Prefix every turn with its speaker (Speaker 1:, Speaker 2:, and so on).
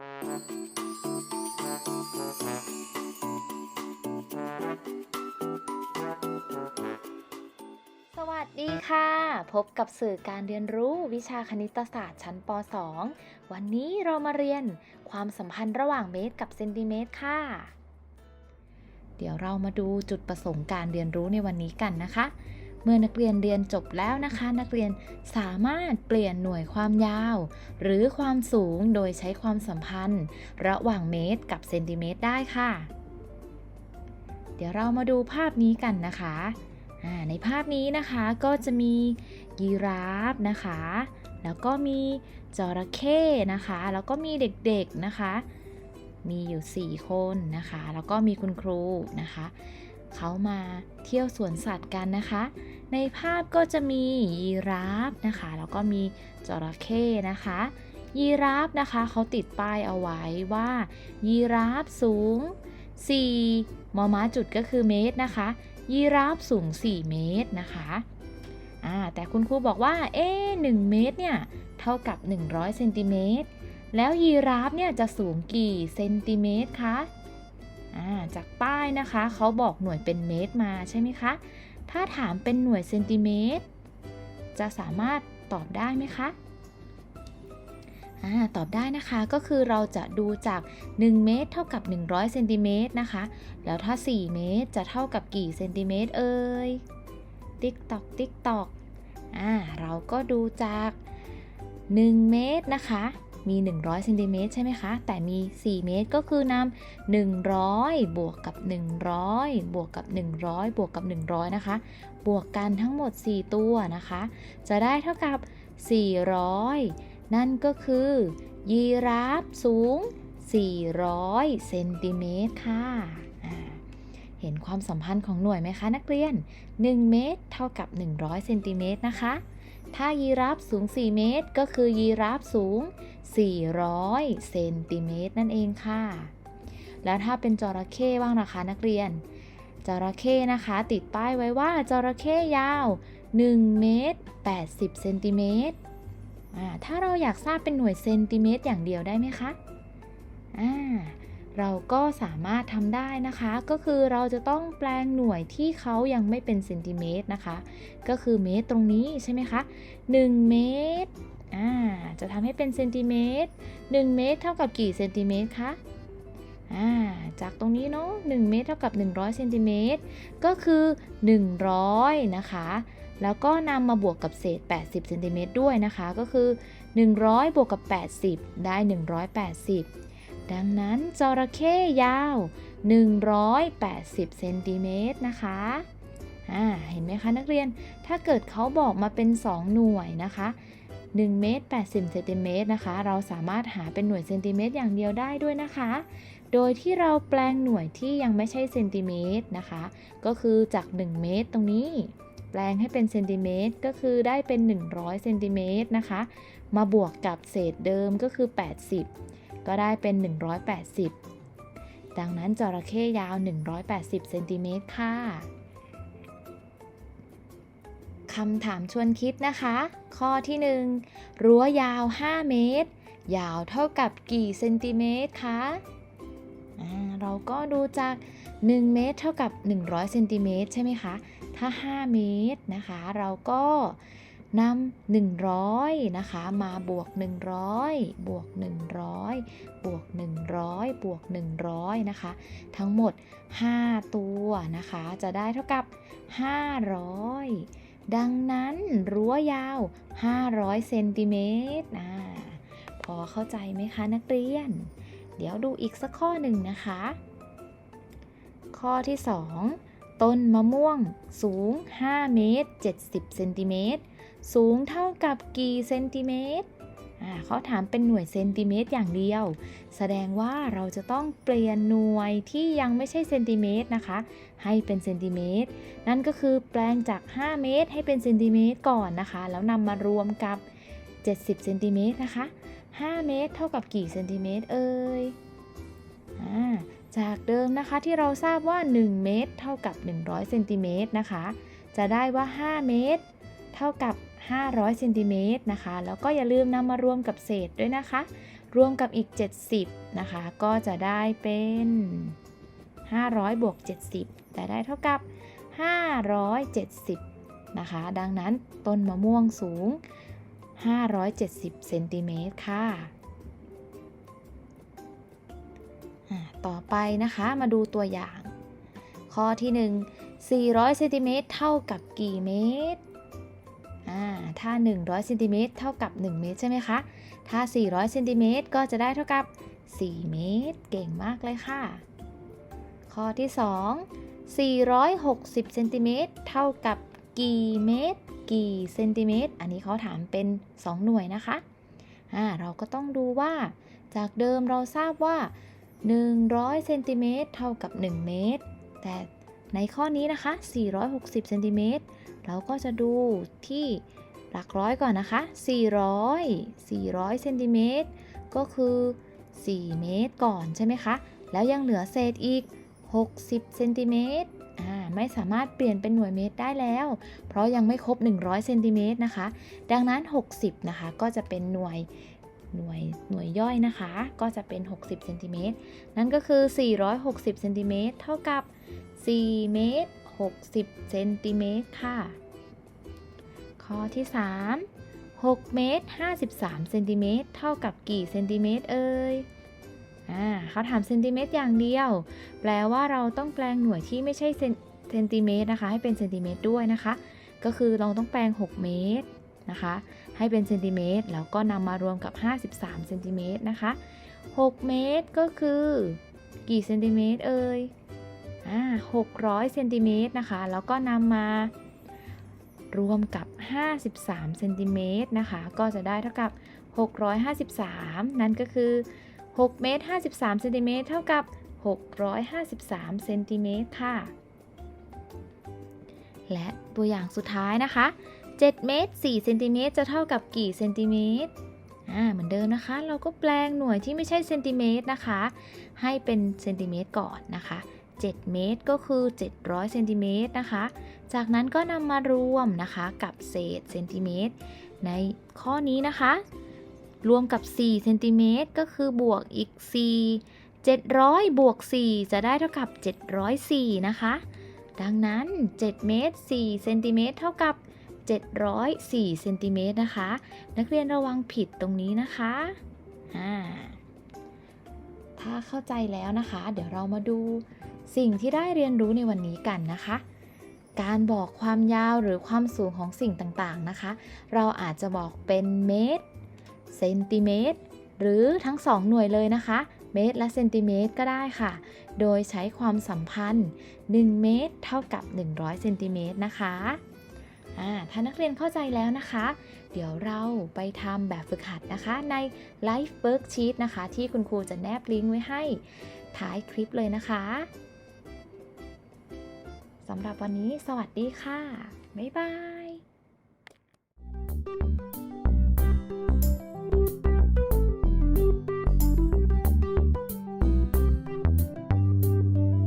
Speaker 1: สวัสดีค่ะ พบกับสื่อการเรียนรู้วิชาคณิตศาสตร์ชั้นป .2 วันนี้เรามาเรียนความสัมพันธ์ระหว่างเมตรกับเซนติเมตรค่ะ เดี๋ยวเรามาดูจุดประสงค์การเรียนรู้ในวันนี้กันนะคะ เมื่อนักเรียนเรียนจบแล้วนะคะ นักเรียนสามารถเปลี่ยนหน่วยความยาว หรือความสูงโดยใช้ความสัมพันธ์ ระหว่างเมตรกับเซนติเมตรได้ค่ะ เดี๋ยวเรามาดูภาพนี้กันนะคะในภาพนี้นะคะก็จะมียีราฟนะคะ แล้วก็มีจระเข้นะคะ แล้วก็มีเด็กๆนะคะ มีอยู่ 4 คนนะคะ แล้วก็มีคุณครูนะคะ เขามาเที่ยวสวนสัตว์กันนะคะ ในภาพก็จะมียีราฟนะคะ แล้วก็มีจระเข้นะคะ ยีราฟนะคะเขาติดป้ายเอาไว้ว่า ยีราฟสูง 4 มอม้าจุดก็คือเมตรนะคะ ยีราฟสูง 4 เมตรนะคะอ่าแต่คุณครูบอกว่า เอ๊ะ1เมตรเนี่ย เท่ากับ 100เซนติเมตร แล้วยีราฟเนี่ยจะสูงกี่เซนติเมตรคะ จากป้ายนะคะเขาบอกหน่วยเป็นเมตรมาใช่ไหมคะ ถ้าถามเป็นหน่วยเซนติเมตร จะสามารถตอบได้ไหมคะอตอบได้นะคะก็คือเราจะดูจาก 1 เมตร เท่ากับ 100เซนติเมตรนะคะ แล้วถ้า 4 เมตรจะเท่ากับกี่เซนติเมตรเอ่ยติ๊กตอกติ๊กตอกอ่าเราก็ดูจาก 1 เมตรนะคะ มี 100เซนติเมตรใช่ไหมคะ แต่มี 4 เมตรก็คือนำ100 บวกกับ 100 บวกกับ 100 บวกกับ 100 นะคะ บวกกันทั้งหมด 4 ตัวนะคะ จะได้เท่ากับ 400 นั่นก็คือ ยีราฟสูง 400 เซนติเมตรค่ะเห็นความสัมพันธ์ของหน่วยไหมคะนักเรียน 1 เมตร เท่ากับ 100 เซนติเมตรนะคะ ถ้ายีราฟสูง 4 เมตร ก็คือยีราฟสูง 400 เซนติเมตรนั่นเองค่ะ แล้วถ้าเป็นจระเข้บ้างนะคะนักเรียน จระเข้นะคะติดป้ายไว้ว่าจระเข้ยาว 1 เมตร 80 เซนติเมตรถ้าเราอยากทราบเป็นหน่วยเซนติเมตรอย่างเดียวได้ไหมคะ อ่า เราก็สามารถทำได้นะคะ ก็คือเราจะต้องแปลงหน่วยที่เขายังไม่เป็นเซนติเมตรนะคะ ก็คือเมตรตรงนี้ใช่ไหมคะ1เมตรอ่าจะทำให้เป็นเซนติเมตร1เมตรเท่ากับกี่เซนติเมตรคะอ่าจากตรงนี้เนาะ1เมตรเท่ากับ 100เซนติเมตรก็คือ 100 นะคะ แล้วก็นำมาบวกกับเศษ 80เซนติเมตรด้วยนะคะ ก็คือ 100 บวกกับ 80 ได้ 180 ดังนั้นจระเข้ยาว 180 เซนติเมตรนะคะอ่าเห็นไหมคะนักเรียน ถ้าเกิดเขาบอกมาเป็น 2 หน่วยนะคะ1เมตร80เซนติเมตรนะคะ เราสามารถหาเป็นหน่วยเซนติเมตรอย่างเดียวได้ด้วยนะคะ โดยที่เราแปลงหน่วยที่ยังไม่ใช่เซนติเมตรนะคะ ก็คือจาก 1 เมตรตรงนี้ แปลงให้เป็นเซนติเมตรก็คือได้เป็น 100เซนติเมตรนะคะ มาบวกกับเศษเดิมก็คือ 80 ก็ได้เป็น 180 ดังนั้นจระเข้ยาว 180 เซนติเมตรค่ะคำถามชวนคิดนะคะ ข้อที่ 1 รั้วยาว 5 เมตร ยาวเท่ากับกี่เซนติเมตรคะอ่าเราก็ดูจาก 1 เมตร เท่ากับ 100 เซนติเมตรใช่ไหมคะ ถ้า 5 เมตรนะคะ เราก็ นำ100นะคะมาบวก 100 บวก 100 บวก 100 บวก 100นะคะ ทั้งหมด 5 ตัวนะคะ จะได้เท่ากับ 500 ดังนั้นรั้วยาว 500เซนติเมตรพอเข้าใจไหมคะนักเรียน เดี๋ยวดูอีกสักข้อหนึ่งนะคะ ข้อที่ 2 ต้นมะม่วง สูง 5 เมตร 70 เซนติเมตร สูงเท่ากับกี่เซนติเมตรอ่าเขาถามเป็นหน่วยเซนติเมตรอย่างเดียว แสดงว่าเราจะต้องเปลี่ยนหน่วยที่ยังไม่ใช่เซนติเมตรนะคะ ให้เป็นเซนติเมตร นั่นก็คือแปลงจาก 5 เมตร ให้เป็นเซนติเมตรก่อนนะคะ แล้วนำมารวมกับ 70 เซนติเมตรนะคะ 5 เมตร เท่ากับกี่เซนติเมตรเอ่ยอ่า จากเดิมนะคะที่เราทราบว่า 1 เมตร เท่ากับ 100เซนติเมตรนะคะ จะได้ว่า 5 เมตร เท่ากับ 500เซนติเมตรนะคะ แล้วก็อย่าลืมนำมารวมกับเศษด้วยนะคะ รวมกับอีก 70 นะคะ ก็จะได้เป็น 500บวก70แต่ได้เท่ากับ 570 นะคะ ดังนั้นต้นมะม่วงสูง 570เซนติเมตรค่ะ ต่อไปนะคะมาดูตัวอย่าง ข้อที่ 1 400เซนติเมตรเท่ากับกี่เมตรอ่าถ้า 100เซนติเมตรเท่ากับ 1 เมตรใช่ไหมคะ ถ้า 400เซนติเมตรก็จะได้เท่ากับ 4 เมตร เก่งมากเลยค่ะ ข้อที่ 2 460เซนติเมตรเท่ากับกี่เมตร กี่เซนติเมตร อันนี้เขาถามเป็น 2 หน่วยนะคะ เราก็ต้องดูว่า จากเดิมเราทราบว่า 100เซนติเมตรเท่ากับ 1 เมตร แต่ในข้อนี้นะคะ 460เซนติเมตรเราก็จะดูที่หลักร้อยก่อนนะคะ 400 400เซนติเมตรก็คือ 4 เมตรก่อนใช่ไหมคะ แล้วยังเหลือเศษอีก 60เซนติเมตรอ่าไม่สามารถเปลี่ยนเป็นหน่วยเมตรได้แล้ว เพราะยังไม่ครบ 100เซนติเมตรนะคะ ดังนั้น 60 นะคะ ก็จะเป็นหน่วย หน่วยหน่วยย่อยนะคะ ก็จะเป็น 60เซนติเมตรนั่นก็คือ 460เซนติเมตรเท่ากับ 4 เมตร 60เซนติเมตรค่ะ ข้อที่ 3 6 เมตร 53เซนติเมตรเท่ากับกี่เซนติเมตรเอ่ยอ่าเขาถามเซนติเมตรอย่างเดียว แปลว่าเราต้องแปลงหน่วยที่ไม่ใช่เซนเซนติเมตรนะคะ ให้เป็นเซนติเมตรด้วยนะคะ ก็คือเราต้องแปลง 6 เมตรนะคะ ให้เป็นเซนติเมตรแล้วก็นำมารวมกับ 53เซนติเมตรนะคะ 6 เมตรก็คือกี่เซนติเมตรเอ่ยอ่า600เซนติเมตรนะคะ แล้วก็นำมารวมกับ 53เซนติเมตรนะคะ ก็จะได้เท่ากับ 653 นั่นก็คือ 6 เมตร 53เซนติเมตรเท่ากับ 653เซนติเมตรค่ะ และตัวอย่างสุดท้ายนะคะ 7 เมตร4เซนติเมตรจะเท่ากับกี่เซนติเมตรอ่าเหมือนเดิมนะคะ เราก็แปลงหน่วยที่ไม่ใช่เซนติเมตรนะคะ ให้เป็นเซนติเมตรก่อนนะคะ 7 เมตรก็คือ 700เซนติเมตรนะคะ จากนั้นก็นำมารวมนะคะกับเศษเซนติเมตรในข้อนี้นะคะ รวมกับ4เซนติเมตรก็คือบวกอีก 4 700 บวก 4 จะได้เท่ากับ 704 นะคะ ดังนั้น 7 เมตร 4 เซนติเมตร เท่ากับ 704เซนติเมตรนะคะ นักเรียนระวังผิดตรงนี้นะคะอ่าถ้าเข้าใจแล้วนะคะ เดี๋ยวเรามาดูสิ่งที่ได้เรียนรู้ในวันนี้กันนะคะ การบอกความยาวหรือความสูงของสิ่งต่างๆนะคะ เราอาจจะบอกเป็นเมตรเซนติเมตรหรือทั้งสองหน่วยเลยนะคะ เมตรและเซนติเมตรก็ได้ค่ะ โดยใช้ความสัมพันธ์ 1 เมตร เท่ากับ 100เซนติเมตรนะคะ ถ้านักเรียนเข้าใจแล้วนะคะ เดี๋ยวเราไปทำแบบฝึกหัดนะคะ ใน Life Worksheet นะคะ ที่คุณครูจะแนบลิงก์ไว้ให้ท้ายคลิปเลยนะคะสำหรับวันนี้สวัสดีค่ะ บ๊ายบาย